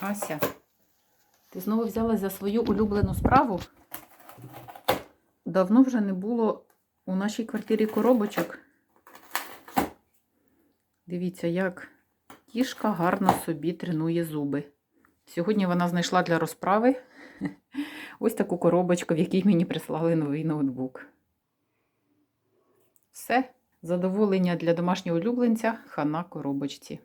Ася, ти знову взялась за свою улюблену справу? Давно вже не було у нашій квартирі коробочок. Дивіться, як кішка гарно собі тренує зуби. Сьогодні вона знайшла для розправи ось таку коробочку, в якій мені прислали новий ноутбук. Все, задоволення для домашнього улюбленця хана коробочці.